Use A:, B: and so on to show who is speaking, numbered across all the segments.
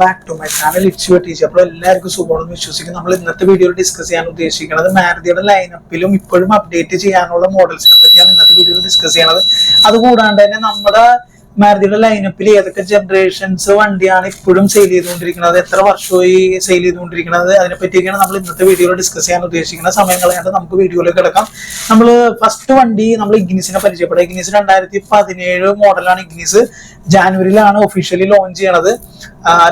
A: Back to my channel it's your teacher അപ്പോൾ എല്ലാവർക്കും സുഖമാണെന്ന് വിശ്വസിക്കുന്നു. നമ്മൾ ഇന്നത്തെ വീഡിയോയിൽ ഡിസ്കസ് ചെയ്യാൻ ഉദ്ദേശിക്കുന്നത് മാരുതിയുടെ ലൈനപ്പിലും ഇപ്പോഴും അപ്ഡേറ്റ് ചെയ്യാനുള്ള മോഡൽസിനെ പറ്റിയാണ് ഇന്നത്തെ വീഡിയോയിൽ ഡിസ്കസ് ചെയ്യണത് അതുകൂടാണ്ട് തന്നെ നമ്മുടെ മാരുതിയുടെ ലൈനപ്പിൽ ഏതൊക്കെ ജനറേഷൻസ് വണ്ടിയാണ് ഇപ്പോഴും സെയിൽ ചെയ്തുകൊണ്ടിരിക്കുന്നത്? എത്ര വർഷമായി സെയിൽ ചെയ്തുകൊണ്ടിരിക്കുന്നത്? അതിനെ പറ്റിയൊക്കെയാണ് നമ്മൾ ഇന്നത്തെ വീഡിയോയിൽ ഡിസ്കസ് ചെയ്യാൻ ഉദ്ദേശിക്കുന്നത് സമയം നമുക്ക് വീഡിയോയിലേക്ക് കിടക്കാം. നമ്മൾ ഫസ്റ്റ് വണ്ടി നമ്മൾ ഇഗ്നിസിനെ പരിചയപ്പെടുക. ഇഗ്നിസ് രണ്ടായിരത്തി പതിനേഴ് മോഡലാണ് ഇഗ്നിസ്. ജാനുവരിയിലാണ് ഒഫീഷ്യലി ലോഞ്ച് ചെയ്യണത്.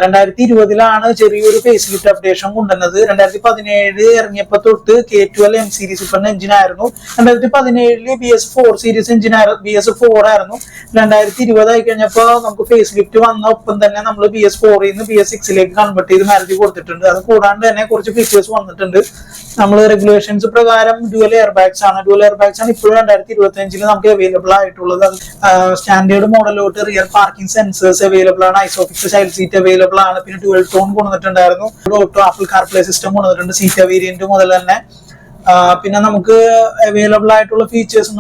A: രണ്ടായിരത്തി ഇരുപതിലാണ് ചെറിയൊരു ഫേസ് ലിഫ്റ്റ് അപ്ഡേഷൻ കൊണ്ടുവന്നത്. രണ്ടായിരത്തി പതിനേഴ് ഇറങ്ങിയപ്പോ തൊട്ട് കെ ട്വൽവ് എം സീരീസ് ഇപ്പം എഞ്ചിൻ ആയിരുന്നു. രണ്ടായിരത്തി പതിനേഴിൽ B S four series engine ആയിരുന്നു ബി എസ് ഫോർ ആയിരുന്നു. രണ്ടായിരത്തി ഇരുപതായി കഴിഞ്ഞപ്പോ നമുക്ക് ഫേസ് ലിഫ്റ്റ് വന്ന ഒപ്പം തന്നെ നമ്മൾ ബി എസ് ഫോറിൽ നിന്ന് ബി എസ് സിക്സിലേക്ക് കൺവേർട്ട് ചെയ്ത് മാരുതി കൊടുത്തിട്ടുണ്ട്. അത് കൂടാണ്ട് തന്നെ കുറച്ച് ഫീച്ചേഴ്സ് വന്നിട്ടുണ്ട്. നമ്മൾ റെഗുലേഷൻസ് പ്രകാരം ഡ്യുവൽ എയർ ബാഗ്സ് ആണ്. ഡ്യുവൽ എയർ ബാഗ്സ് ആണ് ഇപ്പോഴും രണ്ടായിരത്തി ഇരുപത്തി അഞ്ചിൽ നമുക്ക് അവൈലബിൾ ആയിട്ടുള്ളത്. സ്റ്റാൻഡേർഡ് മോഡലോട്ട് റിയർ പാർക്കിംഗ് സെൻസേഴ്സ് അവൈലബിൾ ആണ്. ഐസോഫിക്സ് ചൈൽഡ് സീറ്റ് അവൈലബിൾ ആണ്. പിന്നെ ഡുവൽ ടോൺ കൊണ്ടുവന്നിട്ടുണ്ടായിരുന്നു. ഓട്ടോ ആപ്പിൾ കാർപ്ലേ സിസ്റ്റം കൊണ്ടുവന്നിട്ടുണ്ട്. സീറ്റ് വേരിയന്റ് മുതൽ തന്നെ. പിന്നെ നമുക്ക് അവൈലബിൾ ആയിട്ടുള്ള features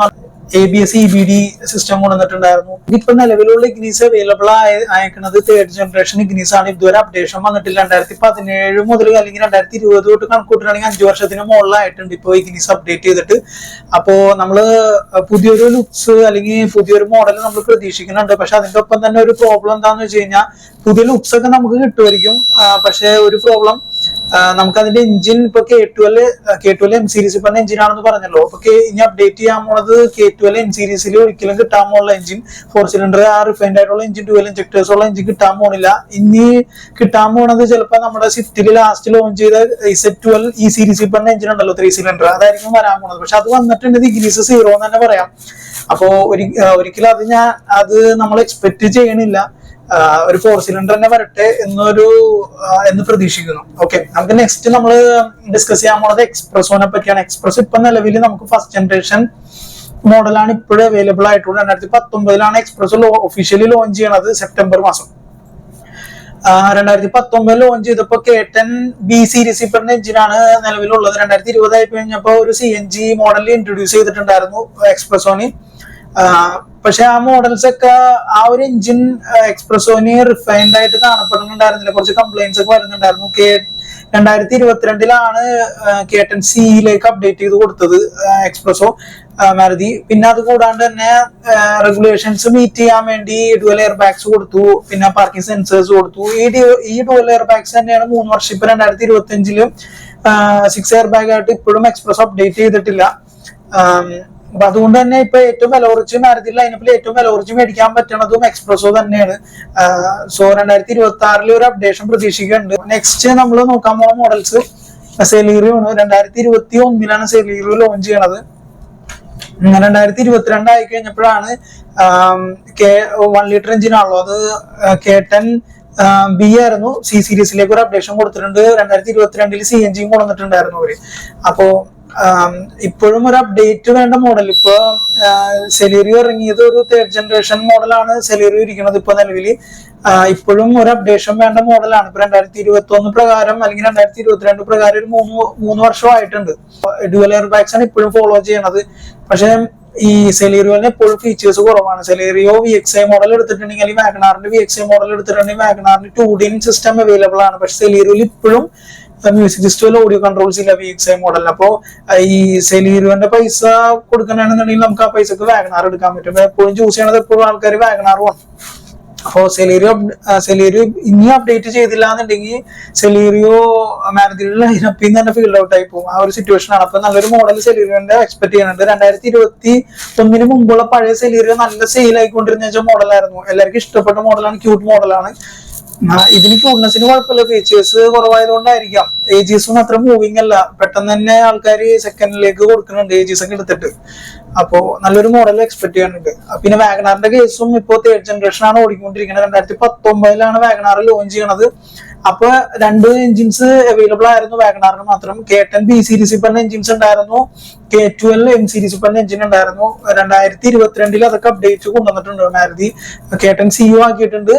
A: A B S E B D system കൊണ്ടുവന്നിട്ടുണ്ടായിരുന്നു. ഇപ്പൊ നിലവിലുള്ള ഇഗ്നീസ് അവൈലബിൾ അയക്കുന്നത് തേർഡ് ജനറേഷൻ ഇഗ്നീസ് ആണ്. ഇതുവരെ അപ്ഡേഷൻ വന്നിട്ടില്ല. രണ്ടായിരത്തി പതിനേഴ് മുതൽ അല്ലെങ്കിൽ രണ്ടായിരത്തി ഇരുപത് തൊട്ട് കണക്കൂട്ടുകയാണെങ്കിൽ അഞ്ചു വർഷത്തിന് മുകളിലായിട്ടുണ്ട് ഇപ്പോൾ ഇഗ്നീസ് അപ്ഡേറ്റ് ചെയ്തിട്ട്. അപ്പോ നമ്മൾ പുതിയൊരു ലുക്സ് അല്ലെങ്കിൽ പുതിയൊരു മോഡൽ നമ്മൾ പ്രതീക്ഷിക്കുന്നുണ്ട്. പക്ഷെ അതിന്റെ ഒപ്പം തന്നെ ഒരു പ്രോബ്ലം എന്താണെന്ന് വെച്ച് കഴിഞ്ഞാൽ പുതിയ ലുക്സ് ഒക്കെ നമുക്ക് കിട്ടുമായിരിക്കും. പക്ഷെ ഒരു പ്രോബ്ലം നമുക്ക് അതിന്റെ എഞ്ചിൻ ഇപ്പൊ K twelve K twelve M series ഇപ്പൊ എഞ്ചിൻ ആണെന്ന് പറഞ്ഞല്ലോ. അപ്പൊ ഇനി അപ്ഡേറ്റ് ചെയ്യാൻ പോണത് കെ ട്വൽവ് എം സീരീസിൽ ഒരിക്കലും കിട്ടാൻ പോകുന്ന എഞ്ചിൻ ഫോർ സിലിണ്ടർ ആ റിഫൈൻഡ് ആയിട്ടുള്ള എഞ്ചിൻ ട്വൽവ് ഇഞ്ചക്ടേഴ്സ് ഉള്ള എഞ്ചിൻ കിട്ടാൻ പോണില്ല. ഇനി കിട്ടാൻ പോണത് ചിലപ്പോ നമ്മുടെ സ്വിഫ്റ്റിൽ ലാസ്റ്റ് ലോഞ്ച് ചെയ്ത ഇസെറ്റ് ട്വൽവ് ഈ സീരീസിൽ പറഞ്ഞ എഞ്ചിൻ ഉണ്ടല്ലോ ത്രീ സിലിണ്ടർ അതായിരിക്കും വരാൻ പോണത്. പക്ഷെ അത് വന്നിട്ടുണ്ട് ഡിഗ്രീസ് സീറോ എന്ന് തന്നെ പറയാം. അപ്പോ ഒരിക്കലും അത് ഞാൻ അത് നമ്മൾ എക്സ്പെക്ട് ചെയ്യണില്ല. ഒരു ഫോർ സിലിണ്ടർ തന്നെ വരട്ടെ എന്നൊരു എന്ന് പ്രതീക്ഷിക്കുന്നു. ഓക്കെ നമുക്ക് നെക്സ്റ്റ് നമ്മൾ ഡിസ്കസ് ചെയ്യാൻ പോണത് എക്സ്പ്രസോനെ പറ്റിയാണ്. എക്സ്പ്രസ് ഇപ്പൊ നിലവിൽ നമുക്ക് ഫസ്റ്റ് ജനറേഷൻ മോഡലാണ് ഇപ്പോഴും അവൈലബിൾ ആയിട്ടുള്ളത് രണ്ടായിരത്തി പത്തൊമ്പതിലാണ് എക്സ്പ്രസ് ഒഫീഷ്യലി ലോഞ്ച് ചെയ്യണത് സെപ്റ്റംബർ മാസം. രണ്ടായിരത്തി പത്തൊമ്പതിൽ ലോഞ്ച് ചെയ്തപ്പോ ടെൻ ബി സീരീസ് ഇപ്പറിന്റെ എഞ്ചിനാണ് നിലവിലുള്ളത്. രണ്ടായിരത്തി ഇരുപതായി കഴിഞ്ഞപ്പോ ഒരു C N G model introduce ചെയ്തിട്ടുണ്ടായിരുന്നു എക്സ്പ്രസോണി പക്ഷെ ആ മോഡൽസ് ഒക്കെ ആ ഒരു എഞ്ചിൻ എക്സ്പ്രസോന് റിഫൈൻഡ് ആയിട്ട് കാണപ്പെടുന്നുണ്ടായിരുന്നില്ല. കുറച്ച് കംപ്ലൈൻസ് ഒക്കെ വരുന്നുണ്ടായിരുന്നു. കെ രണ്ടായിരത്തി ഇരുപത്തിരണ്ടിലാണ് കെ ടെൻ സിയിലേക്ക് അപ്ഡേറ്റ് ചെയ്ത് കൊടുത്തത് എക്സ്പ്രസോ മാരുതി. പിന്നെ അത് കൂടാണ്ട് തന്നെ റെഗുലേഷൻസ് മീറ്റ് ചെയ്യാൻ വേണ്ടി ഡുവൽ എയർ ബാഗ്സ് കൊടുത്തു. പിന്നെ പാർക്കിംഗ് സെൻസേഴ്സ് കൊടുത്തു. ഈ ഈ ഡുവൽ എയർ ബാഗ്സ് തന്നെയാണ് മൂന്ന് വർഷം ഇപ്പൊ രണ്ടായിരത്തി ഇരുപത്തി അഞ്ചിലും സിക്സ് എയർ ബാഗ് ആയിട്ട് ഇപ്പോഴും എക്സ്പ്രസ് അപ്ഡേറ്റ് ചെയ്തിട്ടില്ല. അപ്പൊ അതുകൊണ്ട് തന്നെ ഇപ്പൊ ഏറ്റവും വില കുറച്ച് മാരുതി ലൈനപ്പിൽ ഏറ്റവും വില മേടിക്കാൻ പറ്റണതും എക്സ്പ്രസോ തന്നെയാണ്. സോ രണ്ടായിരത്തി ഇരുപത്തി ആറിൽ ഒരു അപ്ഡേഷൻ പ്രതീക്ഷിക്കുന്നുണ്ട്. നെക്സ്റ്റ് നമ്മൾ നോക്കാൻ പോകുന്ന മോഡൽസ് സെലീറിയോ ആണ്. രണ്ടായിരത്തി ഇരുപത്തി ഒന്നിലാണ് സെലീറിയോ ലോഞ്ച് ചെയ്യണത്. രണ്ടായിരത്തി ഇരുപത്തിരണ്ട് ആയി കഴിഞ്ഞപ്പോഴാണ് വൺ ലിറ്റർ എഞ്ചിൻ ആണല്ലോ. അത് കെ ടെൻ ബി ആയിരുന്നു. സി സീരീസിലേക്ക് ഒരു അപ്ഡേഷൻ കൊടുത്തിട്ടുണ്ട്. രണ്ടായിരത്തി ഇരുപത്തിരണ്ടിൽ സി എൻ ജിയും കൊടുത്തിട്ടുണ്ടായിരുന്നു അവർ. അപ്പോ ഇപ്പോഴും ഒരു അപ്ഡേറ്റ് വേണ്ട മോഡൽ ഇപ്പൊ സെലീറിയോ ഇറങ്ങിയത് ഒരു തേർഡ് ജനറേഷൻ മോഡലാണ് സെലീറിയോ ഇരിക്കുന്നത് ഇപ്പൊ നിലവിൽ ഇപ്പോഴും ഒരു അപ്ഡേഷൻ വേണ്ട മോഡലാണ് ഇപ്പൊ രണ്ടായിരത്തി ഇരുപത്തി ഒന്ന് പ്രകാരം അല്ലെങ്കിൽ രണ്ടായിരത്തി ഇരുപത്തിരണ്ട് പ്രകാരം ഒരു മൂന്ന് മൂന്ന് വർഷമായിട്ടുണ്ട്. ഡ്യുവൽ എയർ ബാഗ്സ് ആണ് ഇപ്പോഴും ഫോളോ ചെയ്യണത്. പക്ഷെ ഈ സെലീറിയോന് എപ്പോഴും ഫീച്ചേഴ്സ് കുറവാണ്. Celerio V X I model എടുത്തിട്ടുണ്ടെങ്കിൽ അല്ലെങ്കിൽ വാഗനാറിന്റെ വി എക്സ് ഐ മോഡൽ എടുത്തിട്ടുണ്ടെങ്കിൽ വാഗനാറിന് ടു ഡി സിസ്റ്റം അവൈലബിൾ ആണ്. പക്ഷെ സെലീറിയോയിൽ ഇപ്പോഴും മ്യൂസിക് സിസ്റ്റം ഓഡിയോ കൺട്രോൾസ് ഇല്ല വി എക്സ് ഐ മോഡൽ അപ്പോ ഈ സെലീറിയോന്റെ പൈസ കൊടുക്കണമെന്നുണ്ടെങ്കിൽ നമുക്ക് ആ പൈസക്ക് വാഗനാർ എടുക്കാൻ പറ്റും. എപ്പോഴും ചൂസ് ചെയ്യണത് എപ്പോഴും ആൾക്കാർ വാഗനാർ വേണം അപ്പോ സെലീരിയോ സെലീറിയോ ഇനി അപ്ഡേറ്റ് ചെയ്തില്ല എന്നുണ്ടെങ്കിൽ സെലീരിയോ മാരുതിയുടെ ലൈനപ്പിൽ നിന്ന് തന്നെ ഫീൽഡ് ഔട്ട് ആയി പോകും. ആ ഒരു സിറ്റുവേഷൻ ആണ്. അപ്പൊ നല്ലൊരു മോഡൽ സെലീറിയോന്റെ എക്സ്പെക്ട് ചെയ്യുന്നുണ്ട്. രണ്ടായിരത്തി ഇരുപത്തി ഒന്നിന് മുമ്പുള്ള പഴയ സെലീറിയോ നല്ല സെയിൽ ആയിക്കൊണ്ടിരുന്ന മോഡലായിരുന്നു എല്ലാവർക്കും ഇഷ്ടപ്പെട്ട മോഡലാണ് ക്യൂട്ട് മോഡലാണ് ഇതിന് ക്യൂട്ട്നെസ്സിന് കുഴപ്പമില്ല. ഫീച്ചേഴ്സ് കുറവായതുകൊണ്ടായിരിക്കാം. ഏജീസും അത്ര മൂവിങ് അല്ല. പെട്ടെന്ന് തന്നെ ആൾക്കാർ സെക്കൻഡിലേക്ക് കൊടുക്കുന്നുണ്ട് ഏജീസ് ഒക്കെ എടുത്തിട്ട്. അപ്പോ നല്ലൊരു മോഡൽ എക്സ്പെക്ട് ചെയ്യാനുണ്ട്. പിന്നെ വാഗനാറിന്റെ കേസും ഇപ്പോ തേർഡ് ജനറേഷൻ ആണ് ഓടിക്കൊണ്ടിരിക്കുന്നത്. രണ്ടായിരത്തി പത്തൊമ്പതിലാണ് വാഗനാർ ലോഞ്ച് ചെയ്യണത്. അപ്പൊ രണ്ട് എഞ്ചിൻസ് അവൈലബിൾ ആയിരുന്നു വാഗനാറിന് മാത്രം. കെ ടെൻ ബി സീരീസിൽ പറഞ്ഞ എഞ്ചിൻസ് ഉണ്ടായിരുന്നു. കെ ട്വൽവ് എം സീരീസിൽ പറഞ്ഞ എഞ്ചിൻ ഉണ്ടായിരുന്നു. രണ്ടായിരത്തി ഇരുപത്തിരണ്ടിൽ അതൊക്കെ അപ്ഡേറ്റ് കൊണ്ടുവന്നിട്ടുണ്ട് Maruti. K ten C U ആക്കിയിട്ടുണ്ട്.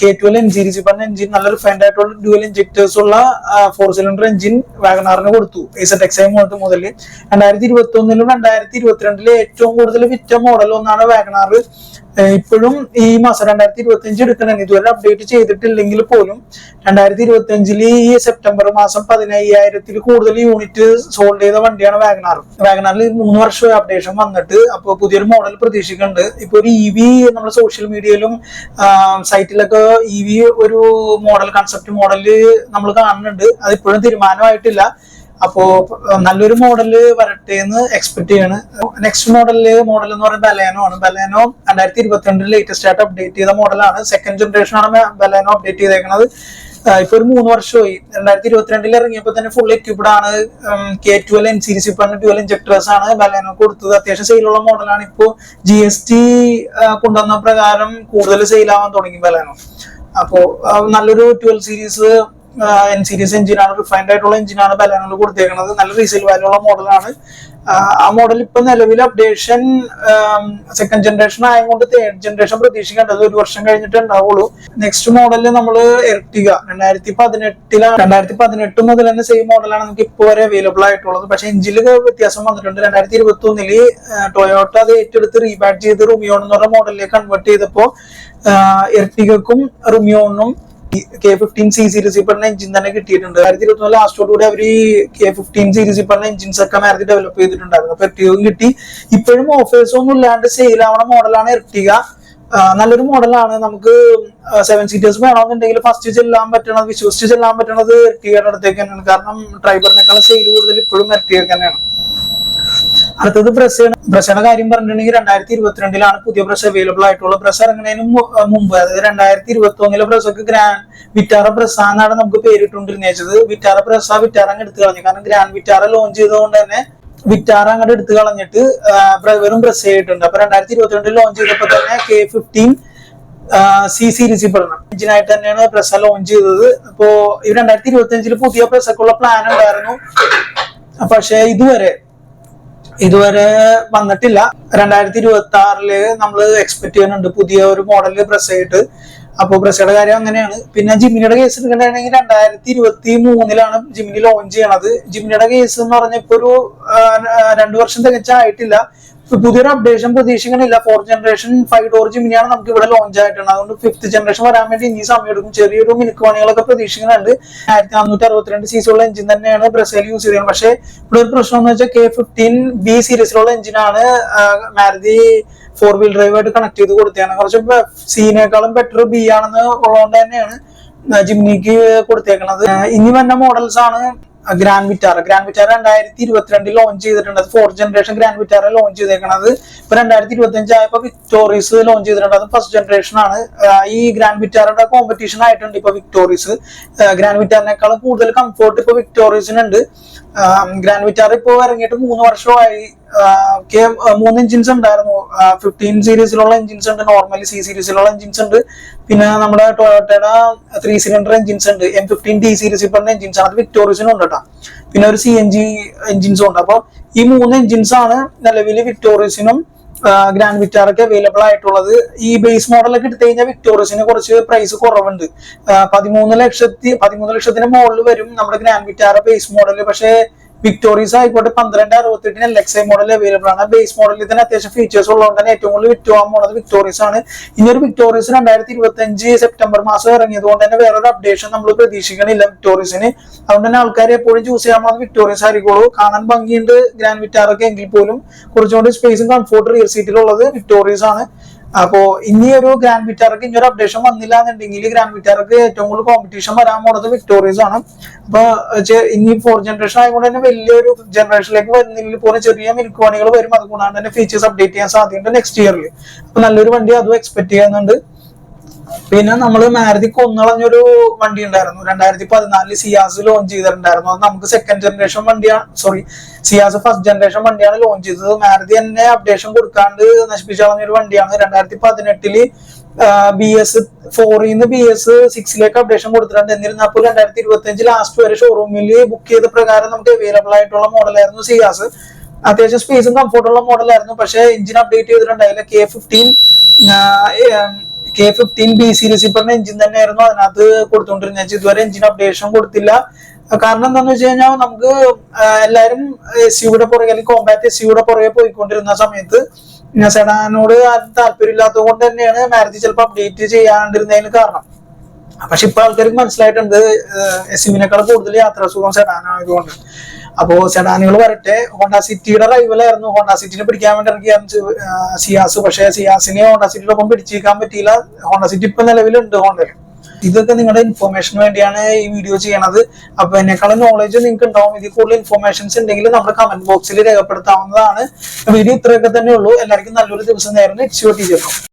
A: കെ ട്വൽവ് എം സീരീസിൽ പറഞ്ഞ എഞ്ചിൻ നല്ലൊരു റിഫൈൻഡ് ആയിട്ടുള്ള ഡ്യുവൽ ഇഞ്ചക്ടേഴ്സ് ഉള്ള ഫോർ സിലിണ്ടർ എഞ്ചിൻ വാഗനാറിന് കൊടുത്തു. എസെറ്റ് എക്സൈ മോഡൽ മുതൽ രണ്ടായിരത്തി ഇരുപത്തി ഒന്നിലും രണ്ടായിരത്തി ഇരുപത്തിരണ്ടിലെ ഏറ്റവും കൂടുതൽ വിറ്റ മോഡൽ ഒന്നാണ് വാഗനാർ ഇപ്പോഴും ഈ മാസം രണ്ടായിരത്തി ഇരുപത്തി അഞ്ച് എടുക്കണമെങ്കിൽ ഇതുവരെ അപ്ഡേറ്റ് ചെയ്തിട്ടില്ലെങ്കിൽ പോലും രണ്ടായിരത്തി ഇരുപത്തി അഞ്ചിൽ ഈ സെപ്റ്റംബർ മാസം പതിനയ്യായിരത്തിൽ കൂടുതൽ യൂണിറ്റ് സോൾഡ് ചെയ്ത വണ്ടിയാണ് വാഗനാർ വാഗനാറിൽ മൂന്ന് വർഷം അപ്ഡേഷൻ വന്നിട്ട് അപ്പോൾ പുതിയൊരു മോഡൽ പ്രതീക്ഷിക്കുന്നുണ്ട്. ഇപ്പൊ ഒരു ഇ വി നമ്മൾ സോഷ്യൽ മീഡിയയിലും സൈറ്റിലൊക്കെ ഇ വി ഒരു മോഡൽ കൺസെപ്റ്റ് മോഡൽ നമ്മൾ കാണുന്നുണ്ട്. അത് ഇപ്പോഴും തീരുമാനമായിട്ടില്ല. അപ്പോ നല്ലൊരു മോഡൽ വരട്ടെ എന്ന് എക്സ്പെക്ട് ചെയ്യാണ്. നെക്സ്റ്റ് മോഡൽ മോഡൽ എന്ന് പറയുന്നത് ബലേനോ ആണ്. ബലേനോ രണ്ടായിരത്തി ഇരുപത്തിരണ്ടിൽ ലേറ്റസ്റ്റ് ആയിട്ട് അപ്ഡേറ്റ് ചെയ്ത മോഡലാണ് സെക്കൻഡ് ജനറേഷൻ ആണ് ബലേനോ അപ്ഡേറ്റ് ചെയ്തേക്കുന്നത് ഇപ്പൊ ഒരു മൂന്ന് വർഷമായി. രണ്ടായിരത്തി ഇരുപത്തിരണ്ടിൽ ഇറങ്ങിയപ്പോൾ തന്നെ ഫുൾ എക്യൂപ്ഡ് ആണ്. കെ ട്വൽവ് എൻ സീരീസ് പറഞ്ഞ ട്വൽവ് ഇഞ്ചക്ടേഴ്സ് ആണ് ബലേനോ കൊടുത്തത്. അത്യാവശ്യം സെയിലുള്ള മോഡലാണ് ഇപ്പോൾ ജി എസ് ടി കൊണ്ടുവന്ന പ്രകാരം കൂടുതൽ സെയിലാവാൻ തുടങ്ങി ബലേനോ അപ്പോ നല്ലൊരു ട്വൽവ് സീരീസ് എൻ സീരീസ് എഞ്ചിനാണ് റിഫൈൻഡ് ആയിട്ടുള്ള എഞ്ചിനാണ് ബലാനോ കൊടുത്തേക്കുന്നത് നല്ല റീസെയിൽ വാല്യൂ ഉള്ള മോഡലാണ് ആ മോഡൽ ഇപ്പൊ നിലവിൽ അപ്ഡേഷൻ സെക്കൻഡ് ജനറേഷൻ ആയതുകൊണ്ട് തേർഡ് ജനറേഷൻ പ്രതീക്ഷിക്കേണ്ടത് ഒരു വർഷം കഴിഞ്ഞിട്ട് ഉണ്ടാവുള്ളൂ. നെക്സ്റ്റ് മോഡലിൽ നമ്മൾ എർട്ടിക രണ്ടായിരത്തി പതിനെട്ടിലാണ് രണ്ടായിരത്തി പതിനെട്ട് മുതൽ തന്നെ സെയിം മോഡലാണ് നമുക്ക് ഇപ്പോൾ വരെ അവൈലബിൾ ആയിട്ടുള്ളത്. പക്ഷെ എഞ്ചിൽ വ്യത്യാസം വന്നിട്ടുണ്ട്. രണ്ടായിരത്തി ഇരുപത്തി ഒന്നിൽ ടൊയോട്ട അത് ഏറ്റെടുത്ത് റീബാറ്റ് ചെയ്ത് റുമിയോൺ എന്ന് പറഞ്ഞ മോഡലിലേക്ക് കൺവേർട്ട് ചെയ്തപ്പോൾ എർട്ടികക്കും റുമിയോണിനും കെ ഫിഫ്റ്റീൻ സി സീരീസിൽ പറഞ്ഞ എഞ്ചിൻ തന്നെ കിട്ടിയിട്ടുണ്ട്. രണ്ടായിരത്തി ഇരുപത്തി നാല് ലാസ്റ്റോടുകൂടി അവർ കെ ഫിഫ്റ്റീൻ സീരീസിൽ പറഞ്ഞ എഞ്ചിൻസ് ഒക്കെ നേരത്തെ ഡെവലപ്പ് ചെയ്തിട്ടുണ്ടായിരുന്നു. അപ്പൊ എർട്ടിഗയും കിട്ടി. ഇപ്പോഴും ഓഫേഴ്സ് ഒന്നും ഇല്ലാണ്ട് സെയിൽ ആവണ മോഡലാണ് എർട്ടിക നല്ലൊരു മോഡലാണ് നമുക്ക് സെവൻ സീറ്റേഴ്സ് വേണമെന്നുണ്ടെങ്കിൽ ഫസ്റ്റ് ചെല്ലാൻ പറ്റണത് വിശ്വസിച്ച് ചെല്ലാൻ പറ്റണത് എർട്ടികയുടെ അടുത്തേക്ക് തന്നെയാണ്. കാരണം ഡ്രൈവറിനേക്കാളും സെയിൽ കൂടുതൽ ഇപ്പോഴും എർട്ടിക തന്നെയാണ്. അടുത്തത് ബ്രസയാണ് ബ്രസയുടെ കാര്യം പറഞ്ഞിട്ടുണ്ടെങ്കിൽ രണ്ടായിരത്തി ഇരുപത്തിരണ്ടിലാണ് പുതിയ ബ്രസ് അവൈലബിൾ ആയിട്ടുള്ള ബ്രസ് ഇറങ്ങുന്നതിന് മുമ്പ്. അതായത് രണ്ടായിരത്തി ഇരുപത്തി ഒന്നിലെ ബ്രസ്സൊക്കെ ഗ്രാൻഡ് വിറ്റാറ ബ്രസ് എന്നാണ് നമുക്ക് പേരിട്ടുകൊണ്ടിരുന്നത്. വിറ്റാറ ബ്രസ് വിറ്റാറ അങ്ങ് എടുത്തു കളഞ്ഞു. കാരണം ഗ്രാൻഡ് വിറ്റാറ ലോഞ്ച് ചെയ്തുകൊണ്ട് തന്നെ വിറ്റാറ അങ്ങോട്ട് എടുത്തു കളഞ്ഞിട്ട് വെറും ബ്രസ് ആയിട്ടുണ്ട് അപ്പൊ രണ്ടായിരത്തി ഇരുപത്തിരണ്ടിൽ ലോഞ്ച് ചെയ്തപ്പോൾ തന്നെ കെ ഫിഫ്റ്റീൻ സി സീരീസിൽ പെടണം. എഞ്ചിനായിട്ട് തന്നെയാണ് പ്രസ ലോഞ്ച് ചെയ്തത്. അപ്പോ ഈ രണ്ടായിരത്തി ഇരുപത്തി അഞ്ചിൽ പുതിയ പ്രസക്കുള്ള പ്ലാൻ ഉണ്ടായിരുന്നു. പക്ഷെ ഇതുവരെ ഇതുവരെ വന്നിട്ടില്ല. രണ്ടായിരത്തി ഇരുപത്തി ആറിൽ നമ്മൾ എക്സ്പെക്ട് ചെയ്യുന്നുണ്ട് പുതിയ ഒരു മോഡൽ ബ്രസ് ആയിട്ട് അപ്പോൾ ബ്രസയുടെ കാര്യം അങ്ങനെയാണ്. പിന്നെ ജിമിനിയുടെ കേസ് എടുക്കേണ്ടതാണെങ്കിൽ രണ്ടായിരത്തി ഇരുപത്തി മൂന്നിലാണ് ജിമിനി ലോഞ്ച് ചെയ്യണത്. ജിമിനിയുടെ കേസ് എന്ന് പറഞ്ഞപ്പോ ഒരു രണ്ടു വർഷം തികച്ചായിട്ടില്ല. പുതിയൊരു അപ്ഡേഷൻ പ്രതീക്ഷിക്കണില്ല. ഫോർത്ത് ജനറേഷൻ ഫൈവ് ഡോർ ജിമിനിയാണ് നമുക്ക് ഇവിടെ ലോഞ്ച് ആയിട്ടുണ്ട്. അതുകൊണ്ട് ഫിഫ്ത്ത് ജനറേഷൻ വരാൻ വേണ്ടി ഇനി സമയം എടുക്കും. ചെറിയൊരു മിനുക്കുവാണികളൊക്കെ പ്രതീക്ഷിക്കുന്നുണ്ട് ആയിരത്തി നാനൂറ്റി അറുപത്തിരണ്ട് ഉള്ള എഞ്ചിൻ തന്നെയാണ് ബ്രസേൽ യൂസ് ചെയ്യുന്നത് പക്ഷേ ഇവിടെ ഒരു പ്രശ്നം എന്ന് വെച്ചാൽ കെ ഫിഫ്റ്റീൻ ബി സീരീസിലുള്ള എഞ്ചിനാണ് മാരുതി ഫോർ വീൽ ഡ്രൈവ് ആയിട്ട് കണക്ട് ചെയ്ത് കൊടുത്തതാണ്. കുറച്ച് സീനേക്കാളും ബെറ്റർ ബി ആണെന്ന് ഉള്ളതുകൊണ്ട് തന്നെയാണ് ജിംനിക്ക് കൊടുത്തേക്കണത്. ആ, ഇനി വന്ന മോഡൽസ് ആണ് ഗ്രാൻഡ് വിറ്റാറ ഗ്രാൻഡ് വിറ്റാറ രണ്ടായിരത്തി ഇരുപത്തിരണ്ടിൽ ലോഞ്ച് ചെയ്തിട്ടുണ്ട്. അത് fourth generation grand Vitara launch ചെയ്തേക്കണത്. ഇപ്പൊ രണ്ടായിരത്തി ഇരുപത്തി അഞ്ച് ആയപ്പോ വിക്ടോറീസ് ലോഞ്ച് ചെയ്തിട്ടുണ്ട്. അത് ഫസ്റ്റ് ജനറേഷൻ ആണ്. ഈ ഗ്രാൻഡ് വിറ്റാറയുടെ കോമ്പറ്റീഷൻ ആയിട്ടുണ്ട് ഇപ്പൊ വിക്ടോറീസ് ഗ്രാൻഡ് വിറ്റാറിനേക്കാളും കൂടുതൽ കംഫോർട്ട് ഇപ്പൊ വിക്ടോറീസിനുണ്ട് ഗ്രാൻഡ് വിറ്റാർ ഇപ്പോ ഇറങ്ങിയിട്ട് മൂന്ന് വർഷമായി. കെ മൂന്ന് എഞ്ചിൻസ് ഉണ്ടായിരുന്നു. ഫിഫ്റ്റീൻ സീരീസിലുള്ള എഞ്ചിൻസ് ഉണ്ട് നോർമലി സി സീരീസിലുള്ള എഞ്ചിൻസ് ഉണ്ട്. പിന്നെ നമ്മുടെ ടൊയോട്ടയുടെ ത്രീ സിലിണ്ടർ എഞ്ചിൻസ് ഉണ്ട്. എം ഫിഫ്റ്റീൻ ഡി സീരീസിൽ പറഞ്ഞ എഞ്ചിൻസ് ആണ്. അത് വിക്ടോറിയസിനും ഉണ്ട് കേട്ടോ പിന്നെ ഒരു സി എൻ ജി എഞ്ചിൻസും ഉണ്ട്. അപ്പോൾ ഈ മൂന്ന് എഞ്ചിൻസ് ആണ് നിലവിൽ വിക്ടോറിയസിനും ഗ്രാൻഡ് വിറ്റാറൊക്കെ അവൈലബിൾ ആയിട്ടുള്ളത്. ഈ ബേസ് മോഡലൊക്കെ എടുത്തു കഴിഞ്ഞാൽ വിക്ടോറിയസിന് കുറച്ച് പ്രൈസ് കുറവുണ്ട്. പതിമൂന്ന് ലക്ഷത്തി പതിമൂന്ന് ലക്ഷത്തിന് മുകളിൽ വരും നമ്മുടെ ഗ്രാൻഡ് വിറ്റാറ ബേസ് മോഡൽ പക്ഷേ വിക്ടോറിയസ് ആയിക്കോട്ടെ പന്ത്രണ്ട് അറുപത്തെട്ടിന് L X I model available ആണ്. ബേസ് മോഡലിൽ തന്നെ അത്യാവശ്യം ഫീച്ചേഴ്സ് ഉള്ളതുകൊണ്ട് തന്നെ ഏറ്റവും കൂടുതൽ വിറ്റുപോകാൻ പോണത് വിക്ടോറിയസ് ആണ്. ഇനി ഒരു വിക്ടോറിയസ് രണ്ടായിരത്തി ഇരുപത്തി അഞ്ച് സെപ്റ്റംബർ മാസം ഇറങ്ങിയത് കൊണ്ട് തന്നെ വേറൊരു അപ്ഡേഷൻ നമ്മൾ പ്രതീക്ഷിക്കണില്ല വിക്ടോറിയസിന് അതുകൊണ്ട് തന്നെ ആൾക്കാർ എപ്പോഴും ചൂസ് ചെയ്യാൻ പോകുന്നത് വിക്ടോറിയസ് ആയിരിക്കുള്ളൂ. കാണാൻ ഭംഗിയുണ്ട് ഗ്രാൻഡ് വിറ്റാറൊക്കെ എങ്കിൽ പോലും. കുറച്ചുകൂടി സ്പേസും കംഫോർട്ട് റിയർ സീറ്റിലുള്ളത് വിക്ടോറിയസ് ആണ്. അപ്പോ ഇനി ഒരു ഗ്രാൻഡ് വിറ്റാർക്ക് ഇനി ഒരു അപ്ഡേഷൻ വന്നില്ല എന്നുണ്ടെങ്കിൽ ഗ്രാൻഡ് വിറ്റാർക്ക് ഏറ്റവും കൂടുതൽ കോമ്പറ്റീഷൻ വരാൻ പോണത് വിക്ടോറിയസ് ആണ്. അപ്പൊ ഇനി ഫോർ ജനറേഷൻ ആയതുകൊണ്ട് തന്നെ വലിയൊരു ജനറേഷനിലേക്ക് വരുന്നില്ല പോലെ ചെറിയ മിൽക്കുവാണികൾ വരും. അതുകൊണ്ടാണ് തന്നെ ഫീച്ചേഴ്സ് അപ്ഡേറ്റ് ചെയ്യാൻ സാധ്യതയുണ്ട് നെക്സ്റ്റ് ഇയറിൽ അപ്പൊ നല്ലൊരു വണ്ടി അതും എക്സ്പെക്ട് ചെയ്യുന്നുണ്ട് പിന്നെ നമ്മൾ മാരുതി കൊന്നളഞ്ഞൊരു വണ്ടി ഉണ്ടായിരുന്നു രണ്ടായിരത്തി പതിനാലിൽ സിയാസ് ലോഞ്ച് ചെയ്തിട്ടുണ്ടായിരുന്നു. അത് നമുക്ക് സെക്കൻഡ് ജനറേഷൻ വണ്ടിയാണ് സോറി സിയാസ് ഫസ്റ്റ് ജനറേഷൻ വണ്ടിയാണ് ലോഞ്ച് ചെയ്തത്. മാരുതി തന്നെ അപ്ഡേഷൻ കൊടുക്കാണ്ട് നശിപ്പിച്ചു കളഞ്ഞൊരു വണ്ടിയാണ്. രണ്ടായിരത്തി പതിനെട്ടിൽ ബി എസ് ഫോറിൽ നിന്ന് ബി എസ് സിക്സിലേക്ക് അപ്ഡേഷൻ കൊടുത്തിട്ടുണ്ട്. എന്നിരുന്നപ്പോൾ രണ്ടായിരത്തി ഇരുപത്തി അഞ്ച് ലാസ്റ്റ് വരെ ഷോറൂമിൽ ബുക്ക് ചെയ്ത പ്രകാരം നമുക്ക് അവൈലബിൾ ആയിട്ടുള്ള മോഡലായിരുന്നു സിയാസ്. അത്യാവശ്യം സ്പേസും കംഫോർട്ടുള്ള മോഡലായിരുന്നു പക്ഷേ engine update ചെയ്തിട്ടുണ്ടായില്ല. K fifteen K fifteen B സീരീസിൽ പറഞ്ഞ എഞ്ചിൻ തന്നെയായിരുന്നു. അതിനകത്ത് കൊടുത്തുകൊണ്ടിരുന്നത് ഇതുവരെ എഞ്ചിൻ അപ്ഡേഷൻ കൊടുത്തില്ല. കാരണം എന്താണെന്ന് വെച്ച് കഴിഞ്ഞാൽ നമുക്ക് എല്ലാവരും എസ് യുടെ പുറകെ അല്ലെങ്കിൽ കോമ്പാറ്റ് എസ് യുടെ പുറകെ പോയിക്കൊണ്ടിരുന്ന സമയത്ത് സെഡാനോട് താല്പര്യമില്ലാത്തത് കൊണ്ട് തന്നെയാണ് മാരുതി ചിലപ്പോൾ അപ്ഡേറ്റ് ചെയ്യാണ്ടിരുന്നതിന് കാരണം. പക്ഷെ ഇപ്പൊ ആൾക്കാർക്ക് മനസ്സിലായിട്ടുണ്ട് എസിമിനേക്കാൾ കൂടുതൽ യാത്രാസുഖം സെഡാൻ ആയതുകൊണ്ട്. അപ്പോ സെഡാനുകൾ വരട്ടെ. ഹോണ്ട സിറ്റിയുടെ റൈവലായിരുന്നു ഹോണ്ട സിറ്റിനെ പിടിക്കാൻ വേണ്ടി ആ, സിയാസ് പക്ഷെ സിയാസിനെ ഹോണ്ട സിറ്റിയുടെ ഒപ്പം പിടിച്ചേക്കാൻ പറ്റിയില്ല. ഹോണ്ട സിറ്റി ഇപ്പൊ നിലവിലുണ്ട് ഹോണ്ടയിൽ ഇതൊക്കെ നിങ്ങളുടെ ഇൻഫർമേഷന് വേണ്ടിയാണ് ഈ വീഡിയോ ചെയ്യണത്. അപ്പൊ എന്നെക്കാളും നോളജ് നിങ്ങൾക്ക് ഉണ്ടാവും ഇതിൽ കൂടുതൽ ഇൻഫർമേഷൻസ് ഉണ്ടെങ്കിൽ നമ്മുടെ കമന്റ് ബോക്സിൽ രേഖപ്പെടുത്താവുന്നതാണ്. വീഡിയോ ഇത്രയൊക്കെ തന്നെ ഉള്ളൂ. എല്ലാവർക്കും നല്ലൊരു ദിവസം നേരം എക്സ്യൂട്ട് ചെയ്തിട്ടുണ്ടോ